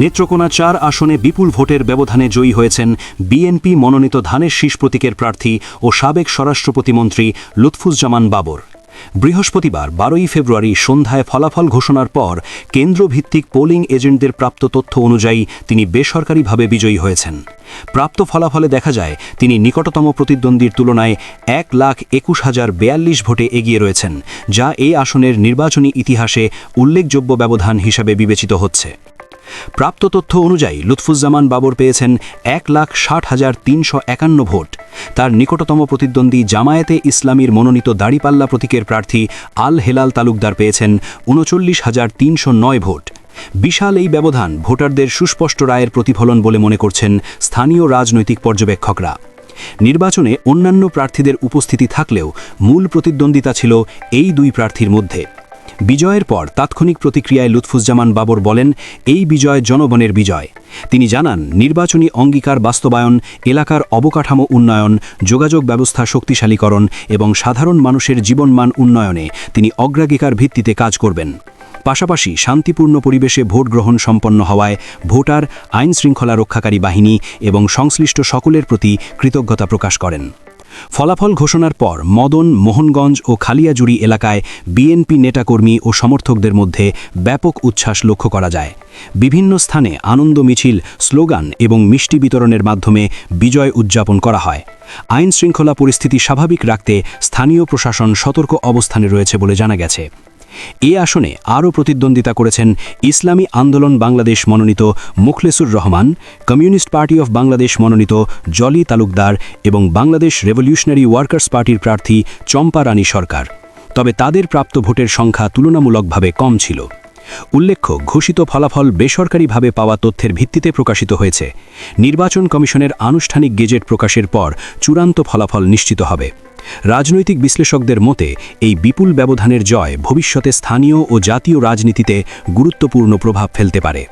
নেত্রকোনা চার আসনে বিপুল ভোটের ব্যবধানে জয়ী হয়েছেন বিএনপি মনোনীত ধানের শীষ প্রতীকের প্রার্থী ও সাবেক স্বরাষ্ট্র প্রতিমন্ত্রী লুৎফুজ্জামান বাবর। বৃহস্পতিবার, বারোই ফেব্রুয়ারি সন্ধ্যায় ফলাফল ঘোষণার পর কেন্দ্রভিত্তিক পোলিং এজেন্টদের প্রাপ্ত তথ্য অনুযায়ী তিনি বেসরকারিভাবে বিজয়ী হয়েছেন। প্রাপ্ত ফলাফলে দেখা যায়, তিনি নিকটতম প্রতিদ্বন্দ্বীর তুলনায় এক লাখ একুশ হাজার বেয়াল্লিশ ভোটে এগিয়ে রয়েছেন, যা এই আসনের নির্বাচনী ইতিহাসে উল্লেখযোগ্য ব্যবধান হিসাবে বিবেচিত হচ্ছে। প্রাপ্ত তথ্য অনুযায়ী লুৎফুজ্জামান বাবর পেয়েছেন এক লাখ ষাট হাজার তিনশো একান্ন ভোট। তার নিকটতম প্রতিদ্বন্দ্বী জামায়াতে ইসলামীর মনোনীত দাড়িপাল্লা প্রতীকের প্রার্থী আল হেলাল তালুকদার পেয়েছেন উনচল্লিশ হাজার তিনশো নয় ভোট। বিশাল এই ব্যবধান ভোটারদের সুস্পষ্ট রায়ের প্রতিফলন বলে মনে করছেন স্থানীয় রাজনৈতিক পর্যবেক্ষকরা। নির্বাচনে অন্যান্য প্রার্থীদের উপস্থিতি থাকলেও মূল প্রতিদ্বন্দ্বিতা ছিল এই দুই প্রার্থীর মধ্যে। বিজয়ের পর তাৎক্ষণিক প্রতিক্রিয়ায় লুৎফুজ্জামান বাবর বলেন, এই বিজয় জনগণের বিজয়। তিনি জানান, নির্বাচনী অঙ্গীকার বাস্তবায়ন, এলাকার অবকাঠামো উন্নয়ন, যোগাযোগ ব্যবস্থা শক্তিশালীকরণ এবং সাধারণ মানুষের জীবনমান উন্নয়নে তিনি অগ্রাধিকার ভিত্তিতে কাজ করবেন। পাশাপাশি শান্তিপূর্ণ পরিবেশে ভোট গ্রহণ সম্পন্ন হওয়ায় ভোটার আইন শৃঙ্খলা রক্ষাকারী বাহিনী এবং সংশ্লিষ্ট সকলের প্রতি কৃতজ্ঞতা প্রকাশ করেন। ফলাফল ঘোষণার পর মদন, মোহনগঞ্জ ও খালিয়াজুড়ি এলাকায় বিএনপি নেতাকর্মী ও সমর্থকদের মধ্যে ব্যাপক উচ্ছ্বাস লক্ষ্য করা যায়। বিভিন্ন স্থানে আনন্দ মিছিল, স্লোগান এবং মিষ্টি বিতরণের মাধ্যমে বিজয় উদযাপন করা হয়। আইন শৃঙ্খলা পরিস্থিতি স্বাভাবিক রাখতে স্থানীয় প্রশাসন সতর্ক অবস্থানে রয়েছে বলে জানা গেছে। এ আসনে আরও প্রতিদ্বন্দ্বিতা করেছেন ইসলামী আন্দোলন বাংলাদেশ মনোনীত Mukhlesur Rahman, communist party of Bangladesh মনোনীত জলি তালুকদার এবং বাংলাদেশ রেভলিউশনারি ওয়ার্কার্স পার্টির প্রার্থী চম্পা রানী সরকার। তবে তাদের প্রাপ্ত ভোটের সংখ্যা তুলনামূলকভাবে কম ছিল। উল্লেখ্য, ঘোষিত ফলাফল বেসরকারিভাবে পাওয়া তথ্যের ভিত্তিতে প্রকাশিত হয়েছে। নির্বাচন কমিশনের আনুষ্ঠানিক গেজেট প্রকাশের পর চূড়ান্ত ফলাফল নিশ্চিত হবে। রাজনৈতিক বিশ্লেষকদের মতে, এই বিপুল ব্যবধানের জয় ভবিষ্যতে স্থানীয় ও জাতীয় রাজনীতিতে গুরুত্বপূর্ণ প্রভাব ফেলতে পারে।